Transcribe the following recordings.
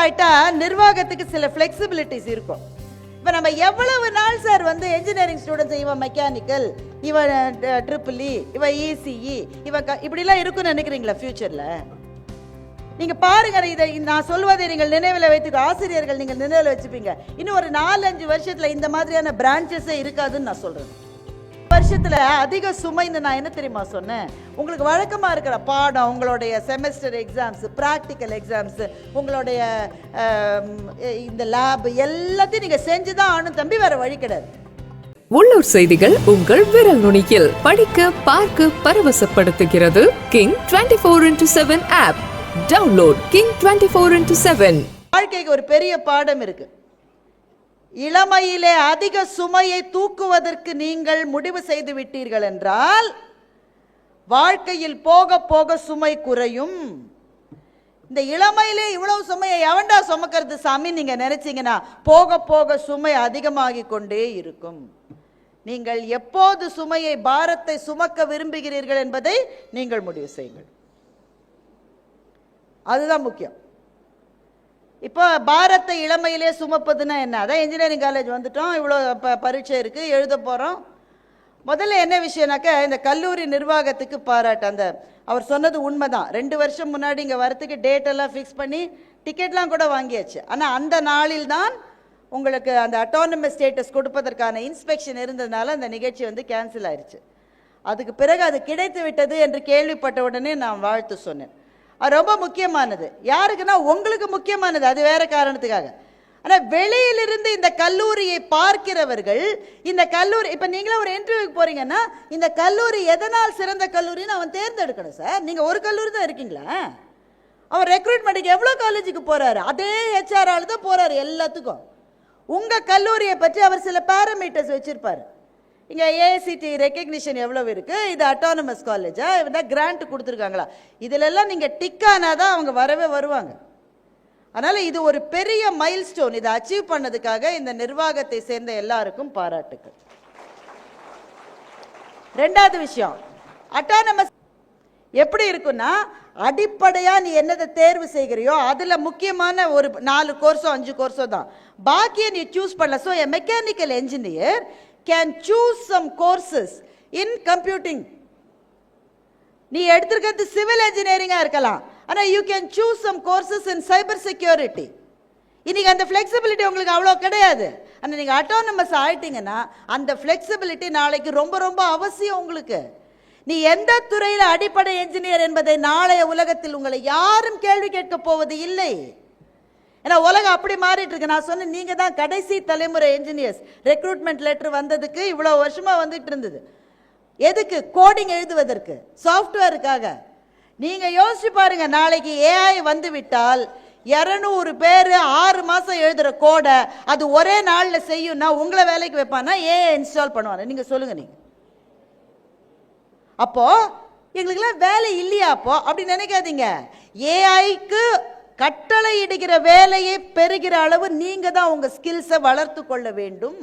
ஆகிட்டா நிர்வாகத்துக்கு சில ஃப்ளெக்சிபிலிட்டிஸ் இருக்கும். இப்போ நம்ம எவ்வளவு நாள் சார் வந்து என்ஜினியரிங் ஸ்டூடெண்ட்ஸ் இவன் மெக்கானிக்கல் இவன் ட்ரிபிள் இ e, இவன் இசிஇ இவன் க- இப்படிலாம் இருக்கும்னு நினைக்கிறீங்களா ஃப்யூச்சரில் நீங்க பாருங்க இதை நான் சொல்வதை நீங்கள் நினைவில் வைத்துக்க ஆசிரியர்கள் நீங்கள் நினைவில் வச்சுப்பீங்க. இன்னும் ஒரு நாலஞ்சு வருஷத்துல இந்த மாதிரியான பிரான்ச்சஸே இருக்காதுன்னு நான் சொல்றேன். வருஷத்துல அதிக சுமைன்னு நான் என்ன தெரியுமா சொன்னேன்? உங்களுக்கு வழக்கமா இருக்கிற பாடம் உங்களுடைய செமஸ்டர் எக்ஸாம்ஸ் ப்ராக்டிக்கல் எக்ஸாம்ஸ் உங்களுடைய இந்த லேப் எல்லாத்தையும் நீங்க செஞ்சு தான் ஆகணும் தம்பி வேற வழி கிடையாது. உள்ளூர் செய்திகள் உங்கள் விரல் நுனியில். படிக்க பார்க்க பரவசப்படுத்துகிறது King twenty four into seven app download King twenty four into seven வாழ்க்கைக்கு ஒரு பெரிய பாடம் இருக்கு. இளமையிலே அதிக சுமையை தூக்குவதற்கு நீங்கள் முடிவு செய்து விட்டீர்கள் என்றால் வாழ்க்கையில் போக போக சுமை குறையும். இந்த இளமையிலே இவ்வளவு சுமையை எவன்டா சுமக்கிறது சாமி? நீங்க நினைச்சீங்கன்னா போக போக சுமை அதிகமாகி கொண்டே இருக்கும். நீங்கள் எப்போது சுமையை பாரத்தை சுமக்க விரும்புகிறீர்கள் என்பதை நீங்கள் முடிவு செய்யுங்கள். அதுதான் முக்கியம். இப்போ பாரத்தை இளமையிலே சுமப்பதுன்னா என்ன? அதான் இன்ஜினியரிங் காலேஜ் வந்துட்டோம். இவ்வளோ ப பரீட்சை இருக்குது எழுத போகிறோம் முதல்ல என்ன விஷயம்னாக்க இந்த கல்லூரி நிர்வாகத்துக்கு பாராட்டு. அந்த அவர் சொன்னது உண்மை தான் ரெண்டு வருஷம் முன்னாடி இங்கே வரத்துக்கு டேட்டெல்லாம் ஃபிக்ஸ் பண்ணி டிக்கெட்லாம் கூட வாங்கியாச்சு. ஆனால் அந்த நாளில் தான் உங்களுக்கு அந்த அட்டானமஸ் ஸ்டேட்டஸ் கொடுப்பதற்கான இன்ஸ்பெக்ஷன் இருந்ததுனால அந்த நிகழ்ச்சி வந்து கேன்சல் ஆயிடுச்சு அதுக்கு பிறகு அது கிடைத்து விட்டது என்று கேள்விப்பட்ட உடனே நான் வாழ்த்து சொன்னேன். ரொம்ப முக்கியமானது. யாருக்குன்னா உங்களுக்கு முக்கியமானது. அது வேற காரணத்துக்காக. ஆனால் வெளியிலிருந்து இந்த கல்லூரியை பார்க்கிறவர்கள் இந்த கல்லூரி இப்போ நீங்களே ஒரு இன்டர்வியூக்கு போறீங்கன்னா இந்த கல்லூரி எதனால் சிறந்த கல்லூரின்னு அவன் தேர்ந்தெடுக்கணும் சார். நீங்கள் ஒரு கல்லூரி தான் இருக்கீங்களா? அவர் ரெக்ரூட்மெண்ட்டுக்கு எவ்வளோ காலேஜுக்கு போகிறாரு அதே ஹெச்ஆர் ஆள் தான் போகிறாரு எல்லாத்துக்கும். உங்கள் கல்லூரியை பற்றி அவர் சில பேராமீட்டர்ஸ் வச்சுருப்பார். இங்கே ஏஐசிடி ரெக்கக்னிஷன் எவ்வளோ இருக்குது இது அட்டானமஸ் காலேஜா இவன் கிராண்ட் கொடுத்துருக்காங்களா? இதிலெல்லாம் நீங்கள் டிக் ஆனால் தான் அவங்க வரவே வருவாங்க. அதனால் இது ஒரு பெரிய மைல் ஸ்டோன் இதை அச்சீவ் பண்ணதுக்காக இந்த நிர்வாகத்தை சேர்ந்த எல்லாருக்கும் பாராட்டுக்கள். ரெண்டாவது விஷயம். அட்டானமஸ் எப்படி இருக்குன்னா அடிப்படையாக நீ என்னதை தேர்வு செய்கிறியோ அதில் முக்கியமான ஒரு நாலு கோர்ஸோ அஞ்சு கோர்ஸோ தான். பாக்கியை நீ சூஸ் பண்ணல. So a mechanical engineer can choose some courses in computing நீ எடுத்திருக்கிறது சிவில் இன்ஜினியரிங்காக இருக்கலாம். ஆனால் you can choose some courses in cyber security இன்றைக்கி அந்த ஃப்ளெக்சிபிலிட்டி உங்களுக்கு அவ்வளோ கிடையாது. ஆனால் நீங்கள் அட்டானமஸ் ஆகிட்டிங்கன்னா அந்த ஃப்ளெக்சிபிலிட்டி நாளைக்கு ரொம்ப ரொம்ப அவசியம் உங்களுக்கு. நீ எந்த துறையில் அடிப்படை என்ஜினியர் என்பதை நாளைய உலகத்தில் உங்களை யாரும் கேள்வி கேட்க போவது இல்லை. ஏன்னா உலகம் அப்படி மாறிட்டு இருக்கு நான் சொன்னேன் நீங்க தான் கடைசி தலைமுறை என்ஜினியர்ஸ் ரெக்ரூட்மெண்ட் லெட்டர் வந்ததுக்கு இவ்வளோ வருஷமா வந்துட்டு இருந்தது. எதுக்கு? கோடிங் எழுதுவதற்கு. சாஃப்ட்வேருக்காக நீங்க யோசிச்சு பாருங்க நாளைக்கு ஏஐ வந்து விட்டால் இரநூறு பேர் ஆறு மாதம் எழுதுகிற கோடை அது ஒரே நாளில் செய்யும்னா உங்களை வேலைக்கு வைப்பானா ஏஐ இன்ஸ்டால் பண்ணுவாங்க நீங்கள் சொல்லுங்கள் நீங்கள் அப்போது எங்களுக்கெல்லாம் வேலை இல்லையா அப்போ? அப்படி நினைக்காதீங்க. ஏஐக்கு கட்டளை இடுகிற வேலையை பெறுகிற அளவு நீங்கள் தான் உங்கள் ஸ்கில்ஸை வளர்த்து கொள்ள வேண்டும்.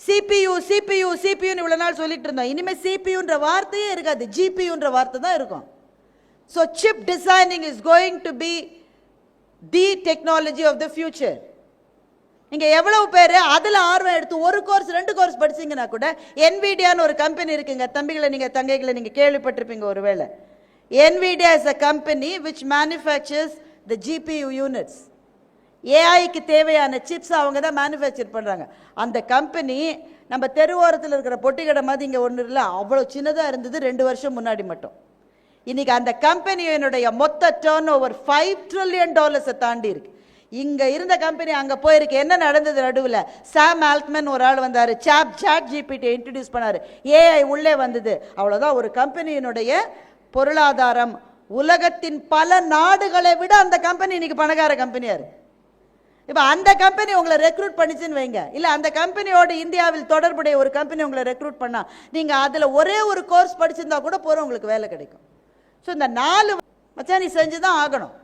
சிபியு சிபியு சிபியுன்னு இவ்வளோ நாள் சொல்லிட்டு இருந்தோம். இனிமேல் சிபியுன்ற வார்த்தையே இருக்காது. ஜிபியுன்ற வார்த்தை தான் இருக்கும். So chip designing is going to be the technology of the future நீங்கள் எவ்வளவு பேர் அதில் ஆர்வம் எடுத்து ஒரு கோர்ஸ் ரெண்டு கோர்ஸ் படிச்சீங்கன்னா கூட என்விடியான்னு ஒரு கம்பெனி இருக்குங்க. தம்பிகளை நீங்கள் தங்கைகளை நீங்கள் கேள்விப்பட்டிருப்பீங்க ஒருவேளை Nvidia is a company which manufactures the GPU units ஏஐக்கு தேவையான சிப்ஸ் அவங்க தான் மேனுஃபேக்சர் பண்ணுறாங்க அந்த கம்பெனி நம்ம தெருவோரத்தில் இருக்கிற பொட்டிக்கடை மாதிரி இங்கே ஒன்றும் இல்லை அவ்வளோ சின்னதாக இருந்தது ரெண்டு வருஷம் முன்னாடி மட்டும். இன்றைக்கி அந்த கம்பெனியினுடைய மொத்த டேர்ன் ஓவர் ஃபைவ் ட்ரில்லியன் டாலர்ஸை தாண்டி இருக்கு. இங்கே இருந்த கம்பெனி அங்கே போயிருக்கு. என்ன நடந்தது நடுவில்? சாம் ஆல்ட்மன் ஒரு ஆள் வந்தார். சாப் சாட் ஜிபிடி இன்ட்ரடியூஸ் பண்ணார். ஏஐ உள்ளே வந்தது. அவ்வளோதான் ஒரு கம்பெனியினுடைய பொருளாதாரம் உலகத்தின் பல நாடுகளை விட அந்த கம்பெனி இன்னைக்கு பணக்கார கம்பெனியாக இருக்கு. இப்போ அந்த கம்பெனி உங்களை ரெக்ரூட் பண்ணிச்சுன்னு வைங்க. இல்லை அந்த கம்பெனியோட இந்தியாவில் தொடர்புடைய ஒரு கம்பெனி உங்களை ரெக்ரூட் பண்ணால் நீங்கள் அதில் ஒரே ஒரு கோர்ஸ் படிச்சிருந்தா கூட போகிற உங்களுக்கு வேலை கிடைக்கும். ஸோ இந்த நாலு மச்சான் நீ செஞ்சு தான் ஆகணும்.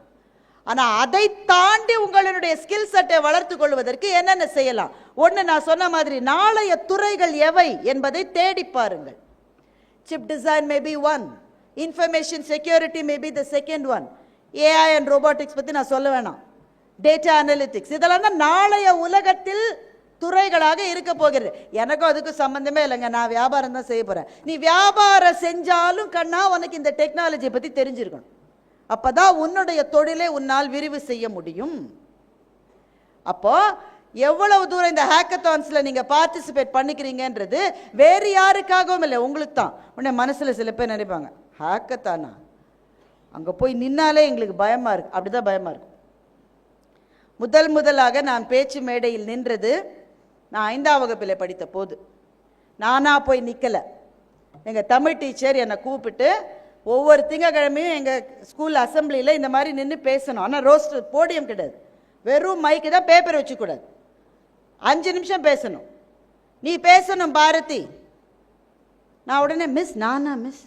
ஆனால் அதை தாண்டி உங்களுடைய ஸ்கில் செட்டை வளர்த்து கொள்வதற்கு என்னென்ன செய்யலாம்? ஒன்று நான் சொன்ன மாதிரி நாளைய துறைகள் எவை என்பதை தேடி பாருங்கள். Chip design maybe one information security maybe the second one AI and robotics பற்றி நான் சொல்ல வேணாம். டேட்டா அனலிட்டிக்ஸ் இதெல்லாம் தான் நாளைய உலகத்தில் துறைகளாக இருக்க போகிறது. எனக்கும் அதுக்கும் சம்மந்தமே இல்லைங்க. நான் வியாபாரம் தான் செய்ய போகிறேன் நீ வியாபாரம் செஞ்சாலும் கண்ணா உனக்கு இந்த டெக்னாலஜியை பற்றி தெரிஞ்சிருக்கணும். அப்பதான் உன்னுடைய தொழிலை உன்னால் விரிவு செய்ய முடியும். அப்போ எவ்வளவு தூரம் இந்த ஹேக்கத்தான்ஸில் நீங்கள் பார்ட்டிசிபேட் பண்ணிக்கிறீங்கன்றது வேறு யாருக்காகவும் இல்லை. உங்களுக்கு தான் உன்னை மனசில் சில பேர் நினைப்பாங்க. ஹேக்கத்தானா? அங்கே போய் நின்னாலே எங்களுக்கு பயமாக இருக்கு. அப்படிதான் பயமாக இருக்கும். முதல் முதலாக நான் பேச்சு மேடையில் நின்றது நான் ஐந்தாம் வகுப்பில் படித்த போது. நானாக போய் நிற்கலை எங்கள் தமிழ் டீச்சர் என்னை கூப்பிட்டு ஒவ்வொரு திங்கக்கிழமையும் எங்கள் ஸ்கூல் அசெம்பிளியில் இந்த மாதிரி நின்று பேசணும். ஆனால் ரோஸ்ட் போடியம் கிடையாது. வெறும் மைக்கு தான் பேப்பர் வச்சுக்கூடாது. அஞ்சு நிமிஷம் பேசணும். நீ பேசணும் பாரதி. நான் உடனே மிஸ் நானா மிஸ்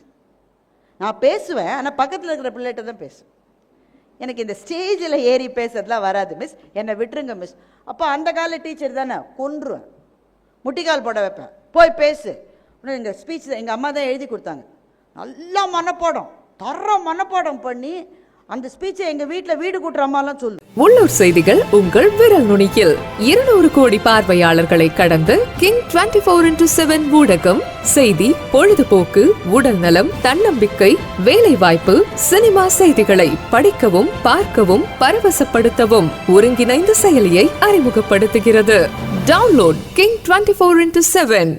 நான் பேசுவேன் ஆனால் பக்கத்தில் இருக்கிற பிள்ளைகிட்ட தான் பேசுவேன். எனக்கு இந்த ஸ்டேஜில் ஏறி பேசுறதுலாம் வராது மிஸ் என்னை விட்டுருங்க மிஸ் அப்போ அந்த கால டீச்சர் தானே கொன்றுவேன். முட்டிக்கால் போட வைப்பேன். போய் பேசு. உடனே எங்கள் ஸ்பீச் எங்கள் அம்மா தான் எழுதி கொடுத்தாங்க. நல்லா மனப்பாடம். தர மனப்பாடம் பண்ணி அந்த ஸ்பீச்சை எங்கள் வீட்டில் வீடு கூட்டுற அம்மாலாம் சொல்லு. உள்ளூர் செய்திகள் உங்கள் விரல் நுனியில். இருநூறு கோடி பார்வையாளர்களை கடந்து King twenty four into seven ஊடகம் செய்தி பொழுதுபோக்கு உடல் நலம் தன்னம்பிக்கை வேலை வாய்ப்பு சினிமா செய்திகளை படிக்கவும் பார்க்கவும் பரவசப்படுத்தவும் ஒருங்கிணைந்த செயலியை அறிமுகப்படுத்துகிறது. Download King twenty four into seven.